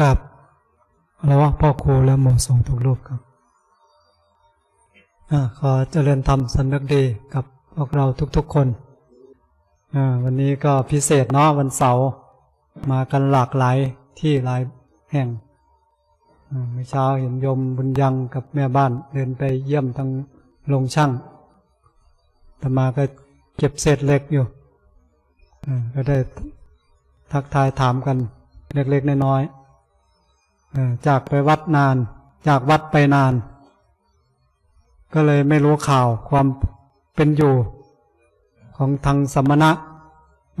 กับอะไรวะพ่อครูและหมู่สงทุกรูปครับอาขอเจริญธรรมสำนึกดีกับพวกเราทุกๆคนอ่าวันนี้ก็พิเศษเนาะวันเสาร์มากันหลากหลายที่หลายแห่งอ่าเมื่อเช้าเห็นยมบุญยังกับแม่บ้านเดินไปเยี่ยมทางโรงช่างแต่มาก็เก็บเศษเหล็กอยู่อ่าก็ได้ทักทายถามกันเล็กๆน้อยๆ จากไปวัดนาน จากวัดไปนาน ก็เลยไม่รู้ข่าวความเป็นอยู่ของทางสมณะ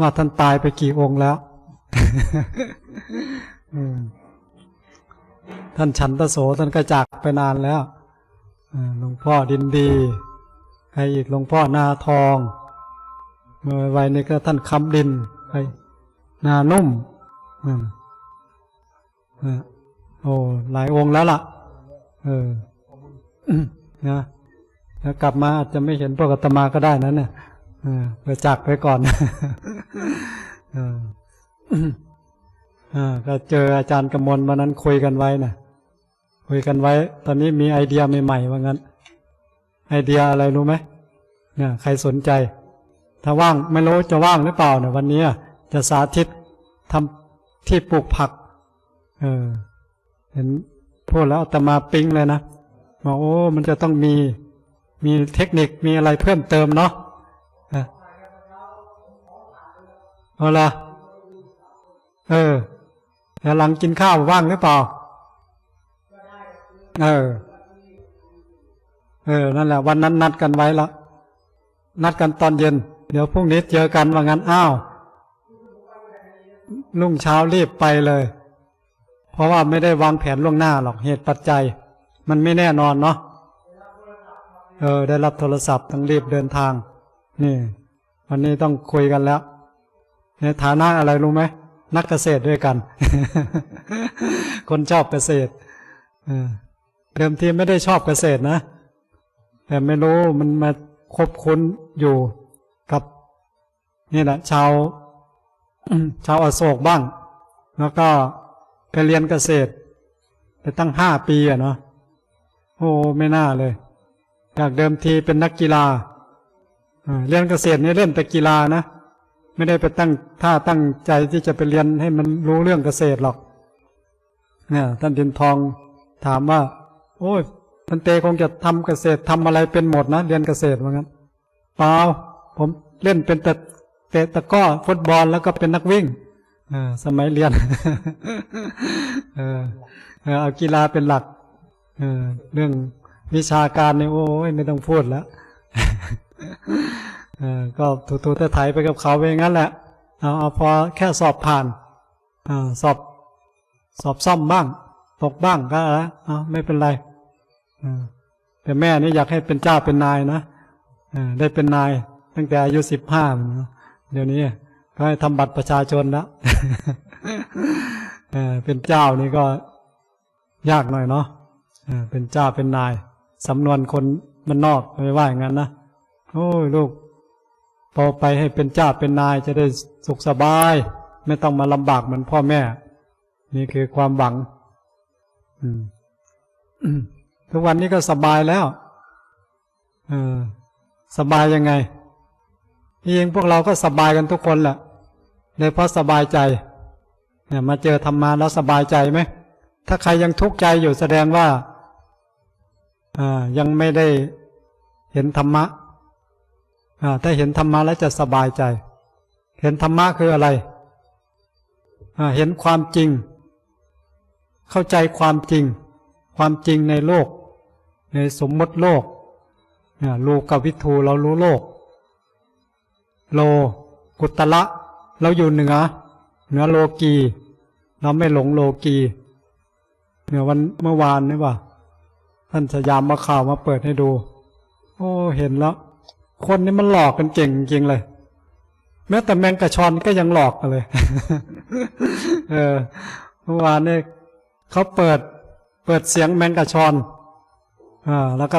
ว่าท่านตายไปกี่องค์แล้วท่านฉันตโสท่านก็จากไปนานแล้วหลวงพ่อดินดีใครอีกหลวงพ่อนาทองเมื่อไว้นี่ก็ท่านคำดินใครนานุ่มอืมอ่า โอ้หลายองค์แล้วล่ะ เออนะแล้วกลับมาอาจจะไม่เห็นพวกอาตมาก็ได้นะเนี่ยเออไปจากไปก่อนเอออ่าก็เจออาจารย์กำมลวันนั้นคุยกันไว้นะคุยกันไว้ ตอนนี้มีไอเดียใหม่ๆว่างั้น ไอเดียอะไรรู้ไหมเนี่ยใครสนใจ ถ้าว่างไม่รู้จะว่างหรือเปล่าเนี่ยวันนี้จะสาธิตทำที่ปลูกผัก เออ เห็นพูดแล้วอาตมาปิ๊งเลยนะบอกโอ้ มันจะต้องมีมีเทคนิคมีอะไรเพิ่มเติมเนาะอะเอาละเออแล้วหลังกินข้าวว่างหรือเปล่า เออ เออ นั่นแหละ วันนั้นนัดกันไว้ละ นัดกันตอนเย็น เดี๋ยวพรุ่งนี้เจอกันว่างั้น อ้าวรุ่งเช้ารีบไปเลย เพราะว่าไม่ได้วางแผนล่วงหน้าหรอกเหตุปัจจัย มันไม่แน่นอนเนาะเออ ได้รับโทรศัพท์ต้องรีบเดินทาง นี่ วันนี้ต้องคุยกันแล้ว ในฐานะอะไรรู้ไหมนักเกษตรด้วยกัน คนชอบเกษตรเออเดิมทีไม่ได้ชอบเกษตรนะ แต่ไม่รู้มันมาคบคุ้นอยู่กับ นี่แหละชาวชาวอโศกบ้าง แล้วก็ ไปเรียนเกษตร ไปตั้งห้าปีอะเนาะโอ้ไม่น่าเลยจากเดิมทีเป็นนักกีฬาเรียนเกษตรนี่เล่นแต่กีฬานะไม่ได้ไปตั้งท่าตั้งใจที่จะไปเรียนให้มันรู้เรื่องเกษตรหรอกเนี่ยท่านดินทองถามว่า โอ้ยท่านเตคงจะทำเกษตรทำอะไรเป็นหมดนะเรียนเกษตรว่างั้นเปล่าผมเล่นเป็นแต่เตะตะก้อฟุตบอลแล้วก็เป็นนักวิ่ง สมัยเรียนเออเอากีฬาเป็นหลักเออเรื่องวิชาการเนี่ยโอ้ยไม่ต้องพูดแล้วเออก็ถูๆแต่ไถไปกับเขาไปองนั้นแหละเอาเอาพอแค่สอบผ่านอสอบสอบซ่อมบ้าง ตกบ้างก็แล้วเอไม่เป็นไรอ่าแต่แม่นี่อยากให้เป็นเจ้าเป็นนายนะอ่าได้เป็นนาย ตั้งแต่อายุสิบห้าเดี๋ยวนี้ ก็ให้ทำบัตรประชาชนแล้วเออเป็นเจ้านี่ก็ยากหน่อยเนาะเออเป็นเจ้าเป็นนายสำนวนคนมันนอกไม่ว่าอย่างนั้นนะโอ้ยลูกพอไปให้เป็นเจ้าเป็นนายจะได้สุขสบาย ไม่ต้องมาลำบากเหมือนพ่อแม่ นี่คือความหวังอืมทุกวันนี้ก็สบายแล้วเออสบายยังไงที่จริงพวกเราก็สบายกันทุกคนแหละ เลยเพราะสบายใจ เนี่ยมาเจอธรรมาแล้วสบายใจไหม ถ้าใครยังทุกข์ใจอยู่แสดงว่าอ่ายังไม่ได้เห็นธรรมะอ่าถ้าเห็นธรรมะแล้วจะสบายใจ เห็นธรรมะคืออะไรอ่าเห็นความจริง เข้าใจความจริง ความจริงในโลก ในสมมติโลกเนี่ยโลกวิทูเรารู้โลก โลกุตละ เราอยู่เหนือ เหนือโลกีเราไม่หลงโลกีเหนี่ยวันเมื่อวานนี่ว่าท่านสยามมาข่าวมาเปิดให้ดู โอ้เห็นแล้ว คนนี้มันหลอกกันเก่งจริงเลย แม้แต่แมงกะชอนก็ยังหลอกกันเลย เออเมื่อวานเนี่ยเขาเปิด เปิดเสียงแมงกะชอนอ่าแล้วก็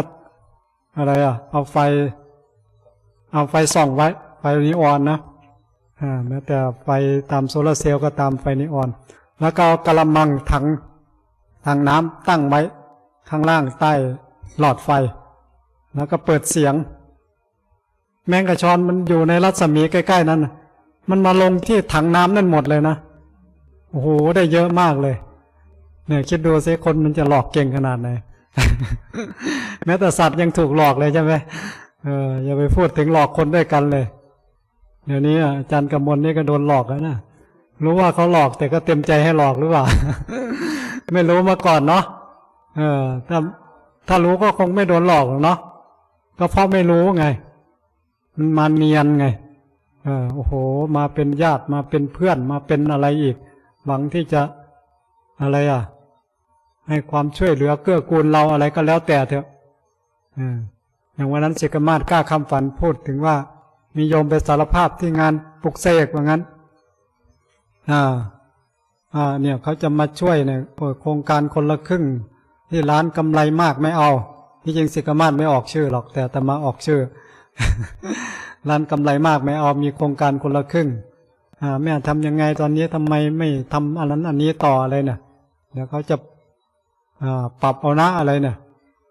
อะไรอะ เอาไฟ เอาไฟส่องไว้ ไฟนีออนนะ แม้แต่ไฟตามโซลาร์เซลล์ก็ตามไฟนีออน แล้วก็กระมังถังถังน้ำตั้งไว้ ข้างล่างใต้หลอดไฟ แล้วก็เปิดเสียง แมงกระชอนมันอยู่ในรัศมีใกล้ ๆ นั้นมันมาลงที่ถังน้ำนั่นหมดเลยนะโอ้โหได้เยอะมากเลย เนี่ยคิดดูสิคนมันจะหลอกเก่งขนาดไหนแม้แต่สัตว์ยังถูกหลอกเลยใช่ไหมเอออย่าไปพูดถึงหลอกคนด้วยกันเลย เดี๋ยวนี้อาจารย์กำมลนี่ก็โดนหลอกแล้วนะรู้ว่าเขาหลอกแต่ก็เต็มใจให้หลอกหรือเปล่า ไม่รู้มาก่อนเนาะเออถ้าถ้ารู้ก็คงไม่โดนหลอกหรอกเนาะก็เพราะไม่รู้ไง มันมาเนียนไง เออโอ้โห มาเป็นญาติมาเป็นเพื่อนมาเป็นอะไรอีก หวังที่จะอะไรอะ ให้ความช่วยเหลือเกื้อกูลเราอะไรก็แล้วแต่เถอะอย่างวันนั้นสิกมาศกล้าคำฝันพูดถึงว่า มีโยมไปสารภาพที่งานปลุกเสกว่างั้น อ่า อ่า เนี่ยเขาจะมาช่วยเนี่ยเปิดโครงการคนละครึ่ง ที่ร้านกำไรมากไม่เอา ที่จริงสิกมาศไม่ออกชื่อหรอก แต่แต่มาออกชื่อ ร้านกำไรมากไม่เอา มีโครงการคนละครึ่ง อ่า แม่ทำยังไงตอนนี้ทำไมไม่ทำอันนั้นอันนี้ต่ออะไรเนี่ยเดี๋ยวเขาจะ อ่า ปรับเอานะอะไรเนี่ย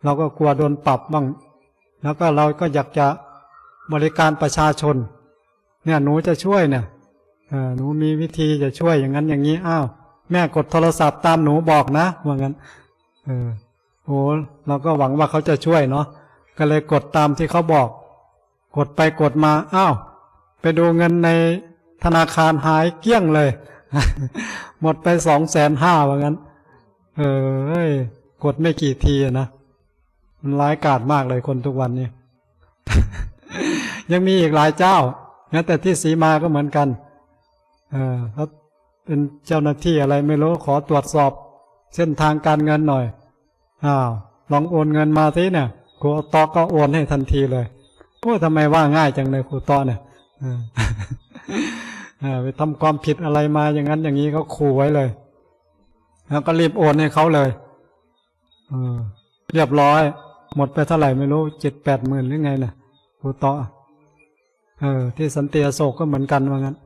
เราก็กลัวโดนปรับบ้าง แล้วก็เราก็อยากจะ บริการประชาชน เนี่ยหนูจะช่วยเนี่ยหนูมีวิธีจะช่วยอย่างนั้นอย่างนี้อ้าวแม่กดโทรศัพท์ตามหนูบอกนะว่างั้น เออโอ้เราก็หวังว่าเขาจะช่วยเนาะก็เลยกดตามที่เขาบอก กดไปกดมาอ้าวไปดูเงินในธนาคารหายเกลี้ยงเลย หมดไปสองแสนห้าว่างั้น เออเอ้กดไม่กี่ทีนะมันร้ายกาจมากเลยคนทุกวันนี้ ยังมีอีกหลายเจ้าแม้แต่ที่สีมาก็เหมือนกันเออเขาเป็นเจ้าหน้าที่อะไรไม่รู้ขอตรวจสอบ เส้นทางการเงินหน่อยอ้าวลองโอนเงินมาสิเนี่ยครูตอก็โอนให้ทันทีเลยโอ้ทำไมว่าง่ายจังเลยครูตอเนี่ยออเออไปทำความผิดอะไรมาอย่างนั้นอย่างนี้เขาขู่ไว้เลย แล้วก็รีบโอนให้เขาเลยเออเรียบร้อย หมดไปเท่าไหร่ไม่รู้เจ็ดแปดหมื่นหรือไงน่ะครูตอ เออ ที่สันติอโศกก็เหมือนกันว่างั้น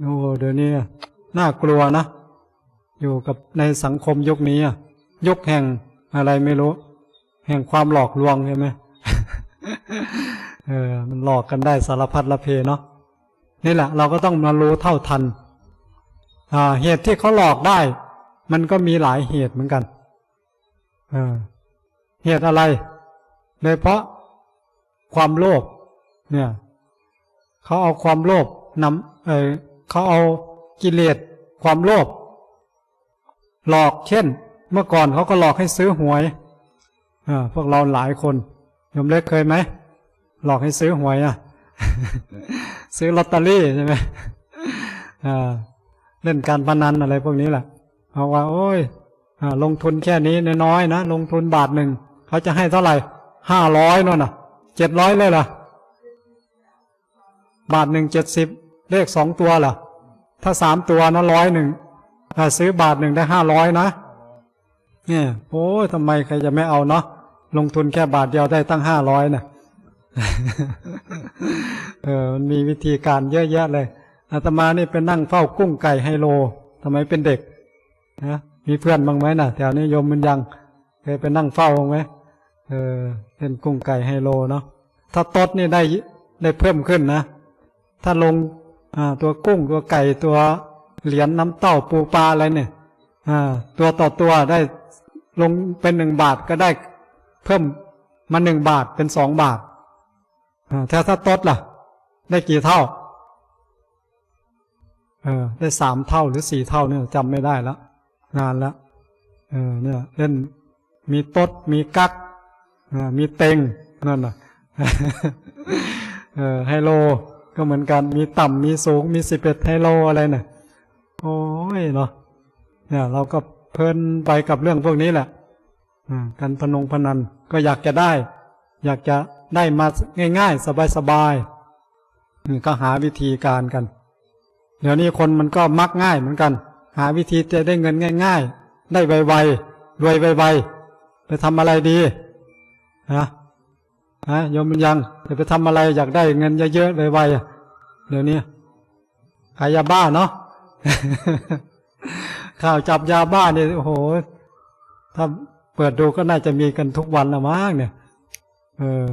โอ้เดี๋ยวนี้น่ากลัวนะ อยู่กับในสังคมยุคนี้อะยุคแห่งอะไรไม่รู้ แห่งความหลอกลวงใช่ไหมเออ มันหลอกกันได้สารพัดละเพเนาะนี่แหละ เราก็ต้องมารู้เท่าทัน อ่า เหตุที่เขาหลอกได้ มันก็มีหลายเหตุเหมือนกันเออเหตุอะไรโดยเพราะความโลภเนี่ย เขาเอาความโลภนำเออเขาเอากิเลสความโลภหลอกเช่น เมื่อก่อนเขาก็หลอกให้ซื้อหวยอ่าพวกเราหลายคนยมเล็กเคยไหมหลอกให้ซื้อหวยอะ ซื้อลอตเตอรี่ใช่ไหมอ่าเล่นการพนันอะไรพวกนี้แหละเอาว่า โอ้ยอ่าลงทุนแค่นี้น้อยๆนะลงทุนบาทหนึ่งเขาจะให้เท่าไหร่ห้าร้อยนั่นน่ะเจ็ดร้อยเลยล่ะ บาทหนึ่งเจ็ดสิบเลขสองตัวล่ะ ถ้าสามตัวนะร้อยหนึ่งถ้าซื้อบาทหนึ่งได้ห้าร้อยนะ เนี่ยโอ้ยทำไมใครจะไม่เอาเนาะลงทุนแค่บาทเดียวได้ตั้งห้าร้อยนะเออมันมีวิธีการเยอะแยะเลยอาตมานี่เป็นนั่งเฝ้ากุ้งไก่ไฮโลทำไมเป็นเด็กนะมีเพื่อนบ้างไหมนะ่ะแถวนี้โยมมันยังเคยไปนั่งเฝ้าบ้างไหมเออเล่นกุ้งไก่ไฮโลเนาะถ้าตดนี่ได้ได้เพิ่มขึ้นนะ ถ้าลงอ่าตัวกุ้งตัวไก่ตัวเหรียญน้ำเต้าปูปลาอะไรเนี่ยอ่าตัวต่อตัวได้ลงเป็นหนึ่งบาทก็ได้เพิ่มมาหนึ่งบาทเป็นสองบาทอ่าถ้าถ้าตดล่ะ ได้กี่เท่า เออ ได้สามเท่าหรือสี่เท่าเนี่ยจำไม่ได้แล้วนานแล้วเออเนี่ยเล่นมีตดมีกักอ่ามีเต็งนั่นน่ะเออไฮโล ก็เหมือนกันมีต่ำมีสูงมีสิบเอ็ดไฮโลอะไรเนี่ยโอ้ยเนาะเนี่ยเราก็เพลินไปกับเรื่องพวกนี้แหละอการพนงพนันก็อยากจะได้ อยากจะได้มาง่ายๆ สบายๆนี่ก็หาวิธีการกัน เดี๋ยวนี้คนมันก็มักง่ายเหมือนกัน หาวิธีจะได้เงินง่าย ๆ ได้ไวๆรวยไวๆไปทำอะไรดีนะฮะโยมยังจะไปทำอะไรอยากได้เงินเยอะๆไวๆอะ เดี๋ยวนี้ขายยาบ้าเนาะข่าวจับยาบ้าเนี่ยโอ้โห ถ้าเปิดดูก็น่าจะมีกันทุกวันละมั้งเนี่ย เออ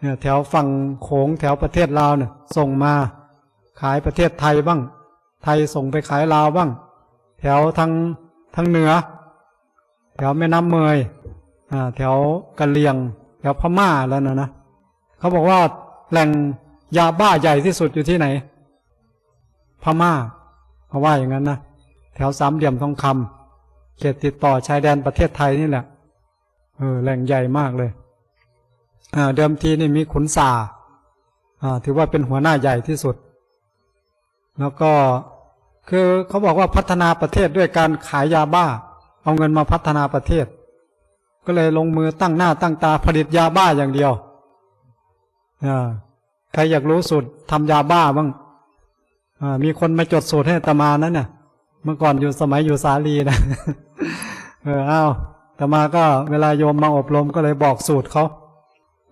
เนี่ย แถวฝั่งโขงแถวประเทศลาวเนี่ย ส่งมา ขายประเทศไทยบ้าง ไทยส่งไปขายลาวบ้าง แถวทางทางเหนือ แถวแม่น้ำเมยอ่า แถวกะเหรี่ยง แถวพม่าแล้วนะนะเขาบอกว่าแหล่ง ยาบ้าใหญ่ที่สุดอยู่ที่ไหน พม่าเขาว่าอย่างนั้นนะแถวสามเหลี่ยมทองคำเขตติดต่อชายแดนประเทศไทยนี่แหละเออแหล่งใหญ่มากเลยเดิมทีนี่มีขุนสาอ่าถือว่าเป็นหัวหน้าใหญ่ที่สุด แล้วก็คือเขาบอกว่าพัฒนาประเทศด้วยการขายยาบ้า เอาเงินมาพัฒนาประเทศ ก็เลยลงมือตั้งหน้าตั้งตาผลิตยาบ้าอย่างเดียวอ่า ใครอยากรู้สูตรทำยาบ้าบ้างมีคนมาจดสูตรให้ตมานั้นน่ะ เมื่อก่อนอยู่สมัยอยู่สาลีนะเอออ้าวอาตมาก็เวลาโยมมาอบรมก็เลยบอกสูตรเขา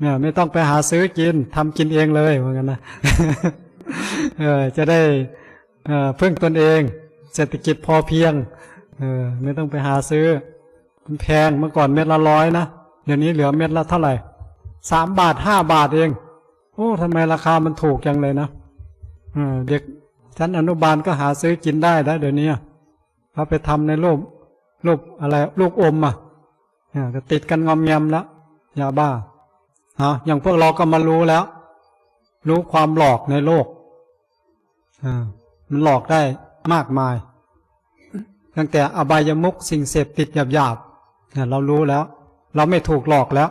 เนี่ยไม่ต้องไปหาซื้อกินทำกินเองเลยเหมือนกันนะเออจะได้เออพึ่งตนเอง เศรษฐกิจพอเพียงเออไม่ต้องไปหาซื้อมันแพงเมื่อก่อนเม็ดละร้อยนะเดี๋ยวนี้เหลือเม็ดละเท่าไหร่สามบาทห้าบาทเอง โอ้ทำไมราคามันถูกจังเลยนะเด็กชั้นอนุบาลก็หาซื้อกินได้แล้วเดี๋ยวนี้เขาไปทำในรูปรูปอะไรลูกอมอะก็ติดกันงอมแงมแล้วยาบ้าเอาอย่างพวกเราก็มารู้แล้ว รู้ความหลอกในโลกมันหลอกได้มากมาย ตั้งแต่อบายมุกสิ่งเสพติดหยาบๆเรารู้แล้ว เราไม่ถูกหลอกแล้ว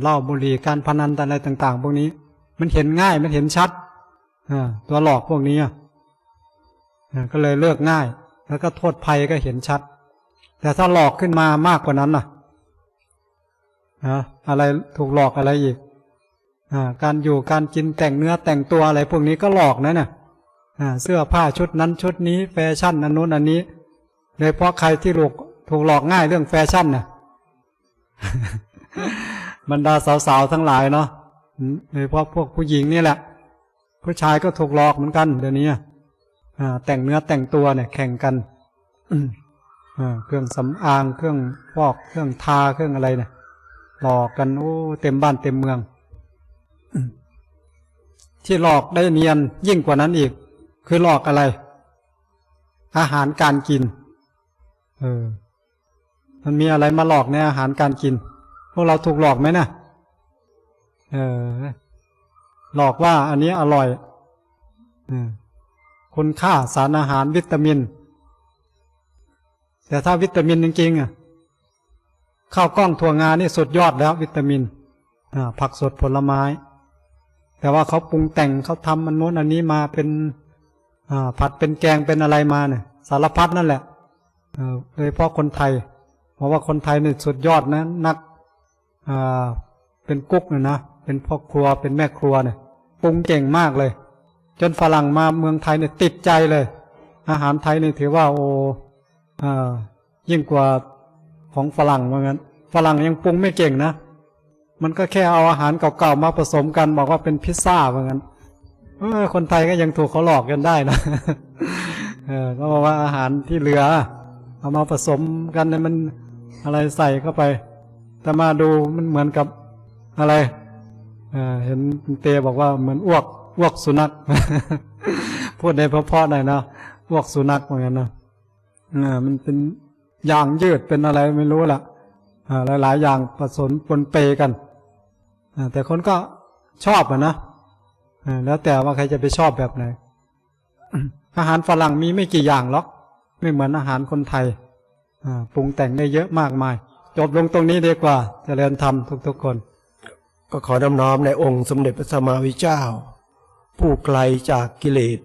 เหล้าบุหรี่การพนันอะไรต่าง ๆ พวกนี้ มันเห็นง่ายมันเห็นชัดตัวหลอกพวกนี้ก็เลยเลิกง่าย แล้วก็โทษภัยก็เห็นชัด แต่ถ้าหลอกขึ้นมามากกว่านั้นน่ะอะอะไรถูกหลอกอะไรอีกอการอยู่การกินแต่งเนื้อแต่งตัวอะไรพวกนี้ก็หลอกนะเนี่ยเสื้อผ้าชุดนั้นชุดนี้แฟชั่นอันนู้นอันนี้โดยเฉพาะใครที่ถูกถูกหลอกง่ายเรื่องแฟชั่นน่ะ บรรดาสาวๆทั้งหลายเนาะโดยเฉพาะพวกผู้หญิงนี่แหละ ผู้ชายก็ถูกหลอกเหมือนกันเดี๋ยวนี้แต่งเนื้อแต่งตัวเนี่ยแข่งกันเครื่องสำอางเครื่องฟอกเครื่องทาเครื่องอะไรเนี่ยหลอกกันโอ้เต็มบ้านเต็มเมืองที่หลอกได้เนียนยิ่งกว่านั้นอีก คือหลอกอะไร อาหารการกิน เออ มันมีอะไรมาหลอกในอาหารการกิน พวกเราถูกหลอกไหมนะเออ หลอกว่าอันนี้อร่อยอคุณค่าสารอาหารวิตามิน แต่ถ้าวิตามินจริงๆอะข้าวกล้องถั่วงานี่สุดยอดแล้ว วิตามินผักสดผลไม้ แต่ว่าเขาปรุงแต่งเขาทำมันโน้นอันนี้มาเป็นผัดเป็นแกงเป็นอะไรมาเนี่ย สารพัดนั่นแหละโดยเฉพาะคนไทย เพราะว่าคนไทยเนี่ยสุดยอดนะนัก เป็นกุ๊กเนี่ยนะเป็นพ่อครัวเป็นแม่ครัวเนี่ยปรุงเก่งมากเลย จนฝรั่งมาเมืองไทยเนี่ยติดใจเลย อาหารไทยเนี่ยถือว่าโอ้ยิ่งกว่าของฝรั่งว่างั้นฝรั่งยังปรุงไม่เก่งนะมันก็แค่เอาอาหารเก่าๆมาผสมกัน บอกว่าเป็นพิซซ่าว่างั้นเออคนไทยก็ยังถูกเขาหลอกกันได้นะเออก็บอกว่าอาหารที่เหลือ เอามาผสมกันเนี่ยมันอะไรใส่เข้าไป แต่มาดูมันเหมือนกับอะไรเเห็นเตบอกว่าเหมือนอ้วกอ้วกสุนัข พูดในเพราะๆหน่อยนะอ้วกสุนัขเหมือนกันนะมันเป็นยางยืดเป็นอะไรไม่รู้ล่ะอ่าหลายๆอย่างผสมปนเปกันแต่คนก็ชอบอะนะแล้วแต่ว่าใครจะไปชอบแบบไหน อาหารฝรั่งมีไม่กี่อย่างหรอก ไม่เหมือนอาหารคนไทยปรุงแต่งได้เยอะมากมาย จบลงตรงนี้ดีกว่าจเจริญธรรมทุกๆคน ก็ขอน้อมน้อมในองค์สมเด็จพระสัมมาวิเจ้า ผู้ไกลจากกิเลส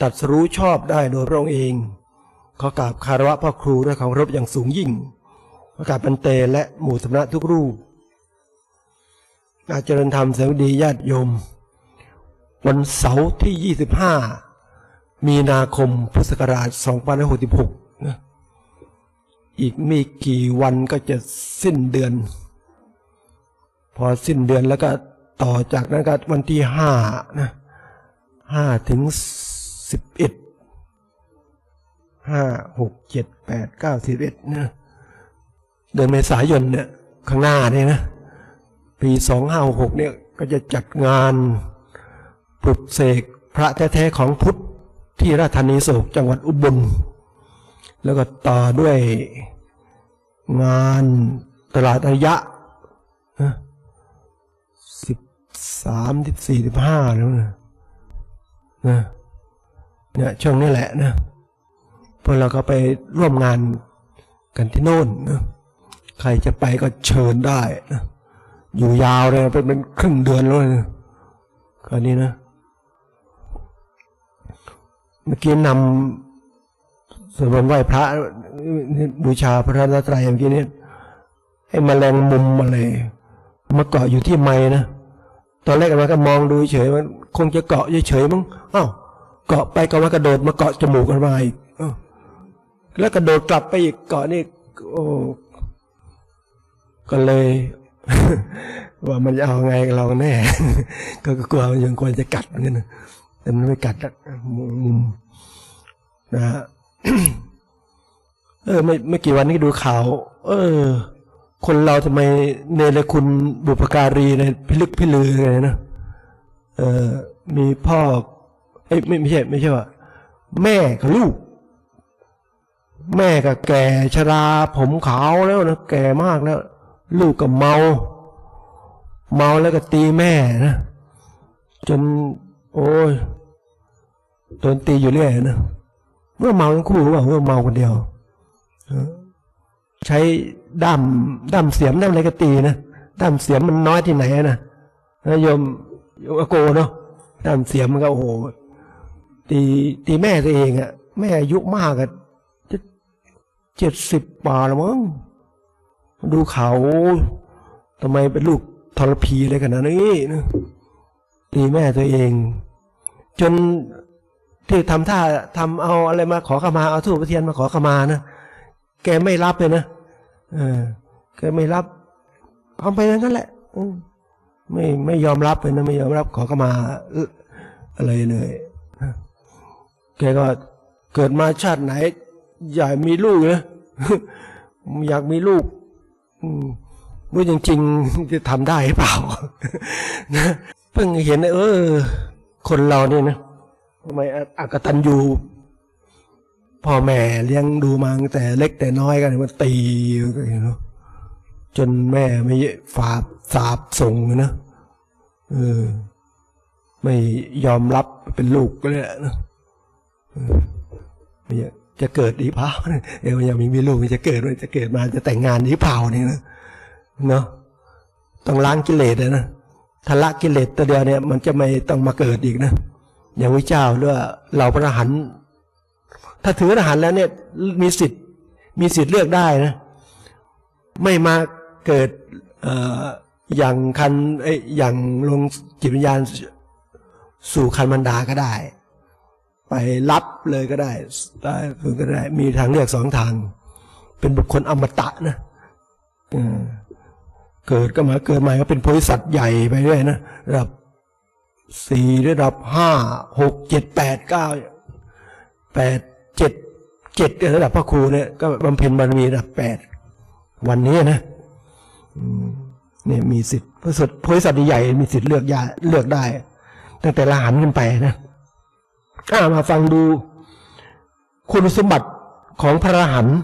ตัดสรู้ชอบได้โดยพระองค์เอง ขอกราบคารวะพระครูด้วยความเคารพอย่างสูงยิ่งขอกราบบันเตและหมู่สมณะทุกรูปอาจารย์ธรรมเสวดีญาติโยม วันเสาร์ที่ 25 มีนาคมพุทธศักราช2566นะ อีกไม่กี่วันก็จะสิ้นเดือน พอสิ้นเดือนแล้วก็ต่อจากนั้นก็วันที่ห้านะห้าถึงสิบเอ็ดห้าหกเจ็ดแปดเก้าสิบเอ็ดเนี่ยเดือนเมษายนเนี่ยข้างหน้าเนี่ยนะ ปีสองห้าหกเนี่ยก็จะจัดงานปลุกเสกพระแท้ๆของพุทธที่ราชธานีโศกจังหวัดอุบลแล้วก็ต่อด้วย งานตลาดอริยะสิบสามสิบสี่สิบห้าแล้วนะนะเนี่ยช่วงนี้แหละนะพวกเราก็ไปร่วมงานกันที่โน่นนะใครจะไปก็เชิญได้นะอยู่ยาวเลยเป็นเป็นครึ่งเดือนแล้วนะคราวนี้นะ เมื่อกี้นำ ส่วนวันไหว้พระบูชาพระรัตนตรัยเมื่อกี้นี้ไอ้มแมลงมุมอะไรมาเกาะอยู่ที่ไม้นะตอนแรกมันก็มองดูเฉยมันคงจะเกาะเฉยมั้งอ้าวเกาะไปก็มากระโดดมาเกาะจมูกกันมาอีกแล้วกระโดดกลับไปอีกเกาะนี่โอ้ก็เลย ว่ามันจะเอาไงกับเราแน่ ก็กลัวมันยังควรจะกัดเหมือนกันนะแต่มันไม่กัดอะมุมนะฮะ เออไม่ไม่กี่วันนี้ดูข่าว เออ คนเราทำไมเนรคุณบุพการีในพิลึกพิลือไงนะเออมีพ่อเอ้ยไม่ไม่ใช่ไม่ใช่ว่า แม่กับลูก แม่ก็แก่ชราผมขาวแล้วนะแก่มากแล้ว ลูกก็เมา เมาแล้วก็ตีแม่นะจน โอ้ยโดนตีอยู่เรื่อยนะ เมื่อเมาทั้งคู่หรือว่าเมื่อเมาคนเดียวใช้ด้ามด้ามเสียมด้ามอะไรก็ตีนะด้ามเสียมมันน้อยที่ไหนอะนะนะโยมโยมโกเนาะด้ามเสียมมันก็โอ้โหตีตีแม่ตัวเองอะแม่อายุมากอะจะเจ็ดสิบป่าแล้วมั้งดูเขาทำไมเป็นลูกทรพีอะไรขนาดนี้นะตีแม่ตัวเอง จน ที่ทำท่าทำเอาอะไรมาขอขมาเอาทูบเทียนมาขอขมานะแกไม่รับเลยนะเออแกไม่รับทำไปอย่างนั้นแหละอไม่ไม่ยอมรับเลยนะไม่ยอมรับขอขมาอะไรเลยแกก็เกิดมาชาติไหน อยากมีลูกนะอยากมีลูกอืมว่าจริงๆจะทำได้หรือเปล่านะเพิ่งเห็นเออ คนเราเนี่ยนะ ทำไมอักตันยูพ่อแม่เลี้ยงดูมาตั้งแต่เล็กแต่น้อยกันมันตีก็เห็นนะจนแม่ไม่ฝาบสาบส่งเลยนะเออ ไม่ยอมรับเป็นลูกก็เลยนะไม่จะเกิดดีเปล่าเออยังมีมีลูกจะเกิดจะเกิดมาจะแต่งงานดีเปล่าเนี่ยนะเนาะต้องล้างกิเลสนะถ้าละกิเลสตัวเดียวเนี่ย มันจะไม่ต้องมาเกิดอีกนะ อย่างพระเจ้าหรือว่าเราพระอรหันต์ถ้าถืออรหันต์แล้วเนี่ยมีสิทธิ์มีสิทธิ์เลือกได้นะ ไม่มาเกิดออย่างคันอยอย่างลงจิตวิญญาณสู่คันมันดาก็ได้ ไปรับเลยก็ได้ได้ก็ได้ มีทางเลือกสองทาง เป็นบุคคลอมตะนะเออเกิดก็มาเกิดใหม่ก็เป็นโพธิสัตว์ใหญ่ไปเรื่อยนะระดับ สี่ระดับห้าหกเจ็ดแปดเก้าแปดเจ็ดเจ็ดระดับพระครูเนี่ยก็บำเพ็ญบารมีระดับแปดวันนี้นะเนี่ยมีสิทธิ์พระสุดโพธิสัตว์ใหญ่มีสิทธิ์เลือกยาเลือกได้ ตั้งแต่ละหันขึ้นไปนะอ่ามาฟังดู คุณสมบัติของพระอรหันต์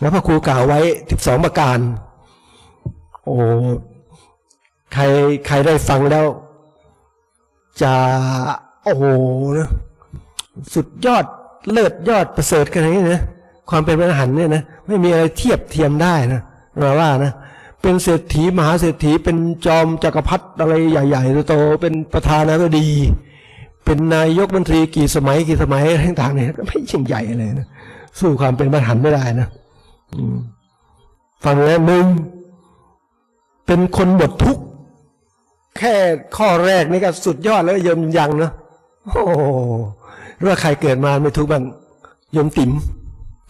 แล้วพระครูกล่าวไว้สิบสองประการ โอ้ใครใครได้ฟังแล้ว จะโอ้โหนะสุดยอดเลิศยอดประเสริฐขนาดนี้นะความเป็นพระอรหันต์เนี่ยนะไม่มีอะไรเทียบเทียมได้นะเราว่านะเป็นเศรษฐีมหาเศรษฐีเป็นจอมจักรพรรดิอะไรใหญ่ๆโตๆเป็นประธานาธิบดี เป็นนายกบัญชีกี่สมัยกี่สมัยอะไรต่างๆเนี่ยก็ไม่ยิ่งใหญ่เลยนะสู้ความเป็นพระอรหันต์ไม่ได้นะอืมฟังแล้วหนึ่งเป็นคนหมดทุกข์ แค่ข้อแรกนี่ก็สุดยอดแล้วยมยังเนอะโอ้โหรือว่าใครเกิดมาไม่ทุกข์บ้างยมติ๋ม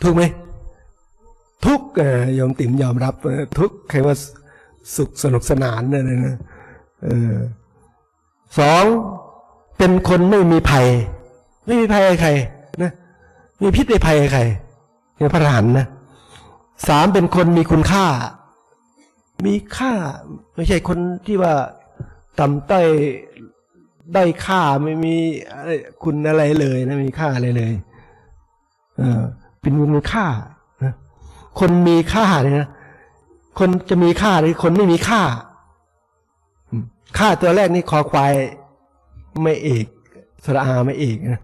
ทุกไหมทุกเออยมติ๋มยอมรับทุกใครว่าสุขสนุกสนานเนี่ยนะเออสองเป็นคนไม่มีภัย ไม่มีภัยใครนะมีพิษในภัยใครเนี่ยพระหันนะสามเป็นคนมีคุณค่า มีค่า ไม่ใช่คนที่ว่า ต่ำต้อยได้อยค่าไม่มีคุณอะไรเลยนะไม่มีค่าอะไรเลยเออเป็นคุณค่านะคนมีค่าเนี่ยนะคนจะมีค่าหรือคนไม่มีค่าค่าตัวแรกนี่คอควายไม่เอกสระอาไม่เอกนะ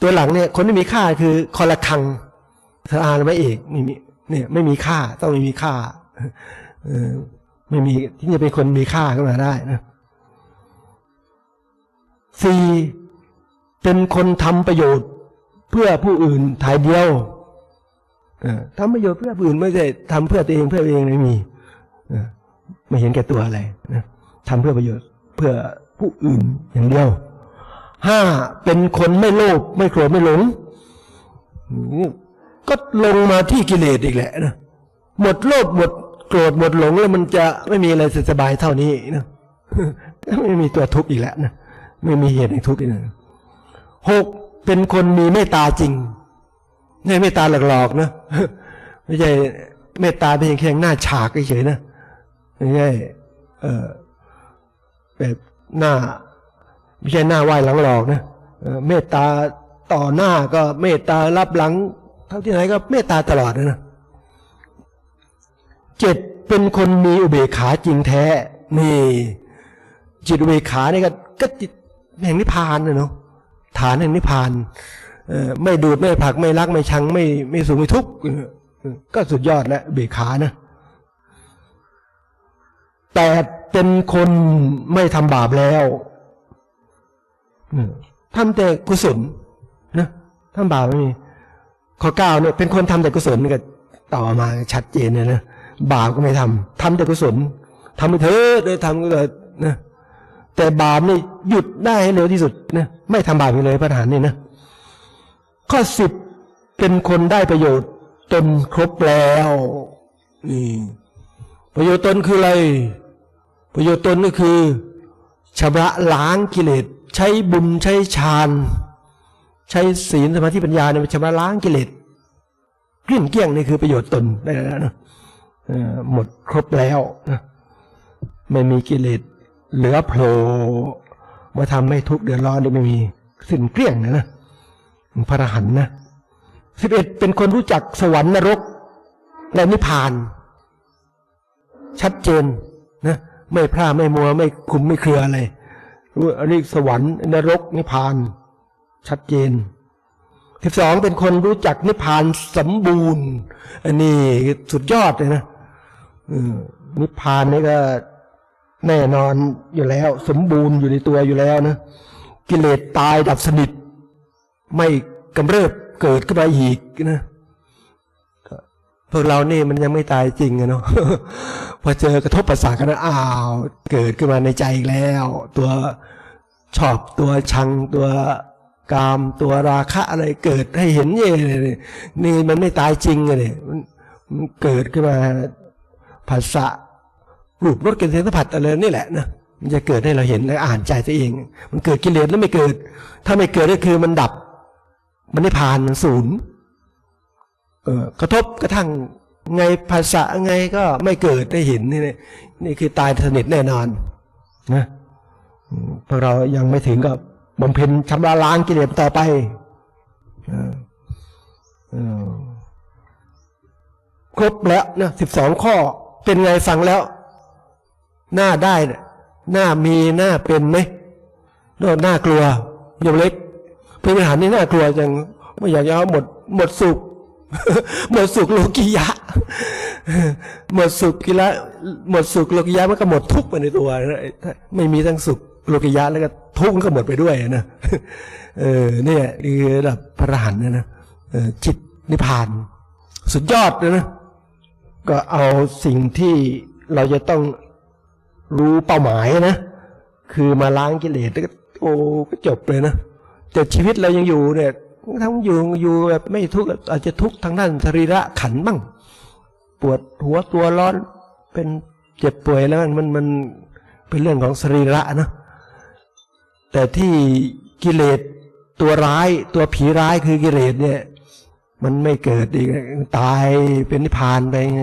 ตัวหลังเนี่ย คนที่มีค่าคือคอละคังสระอาไม่เอกไม่มีเนี่ย ไม่มีค่าต้องไม่มีค่าเออไม่มีที่จะเป็นคนมีค่าขึ้นมาได้นะ สี่เป็นคนทำประโยชน์เพื่อผู้อื่นถ่ายเดียวทำประโยชน์เพื่อผู้อื่นไม่ใช่ทำเพื่อตัวเองเพื่อตัวเองไม่มีไม่เห็นแก่ตัวอะไรทำเพื่อประโยชน์เพื่อผู้อื่นอย่างเดียวห้าเป็นคนไม่โลภไม่โกรธไม่หลงก็ลงมาที่กิเลสอีกแหละนะหมดโลภหมดโกรธหมดหลงแล้วมันจะไม่มีอะไรสบายเท่านี้นะไม่มีตัวทุกข์อีกแล้วนะ ไม่มีเหตุแห่งทุกข์อีกนะหกเป็นคนมีเมตตาจริงไม่เมตตาหลอกๆนะไม่ใช่เมตตาเพียงแค่หน้าฉากเฉยๆนะไม่ใช่เออแบบหน้า ไม่ใช่หน้าไหว้หลังหลอกนะเมตตาต่อหน้าก็เมตตารับหลังเท่าที่ไหนก็เมตตาตลอดนะนะเจ็ดเป็นคนมีอุเบกขาจริงแท้นี่จิตอุเบกขาเนี่ยก็ก็จิต แห่งนิพพานเนาะฐานแห่งนิพพานเออไม่ดูดไม่ผลักไม่รักไม่ชังไม่ไม่สูงไม่ทุกข์ก็สุดยอดแล้วเบขานะแต่เป็นคนไม่ทำบาปแล้วทำแต่กุศลนะทำบาปไม่มีข้อเก้าเนี่ยเป็นคนทำแต่กุศลก็ต่อมาชัดเจนเลยนะบาปก็ไม่ทำทำแต่กุศลทำไปเถอะเลยทำก็เลยนะ แต่บาปนี่หยุดได้ให้เร็วที่สุดนะไม่ทำบาปอีกเลยพระทหารนี่นะ ข้อสิบเป็นคนได้ประโยชน์ตนครบแล้วนี่ประโยชน์ตนคืออะไร ประโยชน์ตนก็คือชำระล้างกิเลสใช้บุญใช้ฌานใช้ศีลสมาธิปัญญาเนี่ยชำระล้างกิเลสเกลี้ยงเกลี้ยงนี่คือประโยชน์ตนได้แล้วนะหมดครบแล้วนะไม่มีกิเลส เหลือโผล่มาทำให้ทุกเดือดร้อนได้ไม่มีสิ้นเกลี้ยงนะนะพระรหันนะสิบเอ็ดเป็นคนรู้จักสวรรค์นรกและนิพพาน ชัดเจนนะไม่พร่าไม่มัวไม่คุมไม่เครืออะไรรู้อันนี้สวรรค์นรกนิพพาน ชัดเจนสิบสองเป็นคนรู้จักนิพพานสมบูรณ์ อันนี้สุดยอดเลยนะนิพพานนี่ก็ แน่นอนอยู่แล้ว สมบูรณ์อยู่ในตัวอยู่แล้วนะกิเลสตายดับสนิท ไม่กำเริบเกิดขึ้นมาอีกนะพวกเรานี่มันยังไม่ตายจริงอะเนาะพอเจอกระทบประสาทกันอ้าว เกิดขึ้นมาในใจอีกแล้ว ตัวชอบตัวชังตัวกามตัวราคะอะไรเกิดให้เห็นเย่เลยนี่มันไม่ตายจริงอะเนี่ยมันเกิดขึ้นมาภาษะ รูปรสกลิ่นเสียงสัมผัสอะไรนี่แหละนะมันจะเกิดให้เราเห็นและอ่านใจตัวเอง มันเกิดกิเลสแล้วไม่เกิด ถ้าไม่เกิดก็คือมันดับ มันไม่ผ่านมันศูนย์เออกระทบกระทั่งไงภาษาไงก็ไม่เกิดได้เห็นนี่นี่นี่คือตายสนิทแน่นอนนะพวกเรายังไม่ถึงกับบำเพ็ญชำระล้างกิเลสต่อไปครบแล้วนะสิบสองข้อเป็นไงฟังแล้ว หน้าได้น่ะหน้ามีหน้าเป็นไหมโน่นหน้ากลัวยมเล็กเป็นปัญหารนี่น่ากลัวจังไม่อยากจะเอาหมด หมดสุข หมดสุขโลกิยะ หมดสุขกิละหมดสุขโลกิยะมันก็หมดทุกข์ไปในตัวถ้าไม่มีทั้งสุขโลกิยะแล้วก็ทุกข์ก็หมดไปด้วยนะเออเนี่ยคือระดับพระอรหันต์นะนะจิตนิพพาน สุดยอดเลยนะ ก็เอาสิ่งที่เราจะต้อง รู้เป้าหมายนะ คือมาล้างกิเลสแล้วก็โอ้ก็จบเลยนะ แต่ชีวิตเรายังอยู่เนี่ยทั้งอยู่อยู่แบบไม่ทุกข์อาจจะทุกข์ทางด้านสรีระขันบ้าง ปวดหัวตัวร้อนเป็นเจ็บป่วยแล้วมันมันมันเป็นเรื่องของสรีระนะแต่ที่กิเลสตัวร้ายตัวผีร้ายคือกิเลสเนี่ย มันไม่เกิดอีกตายเป็นนิพพานไปไง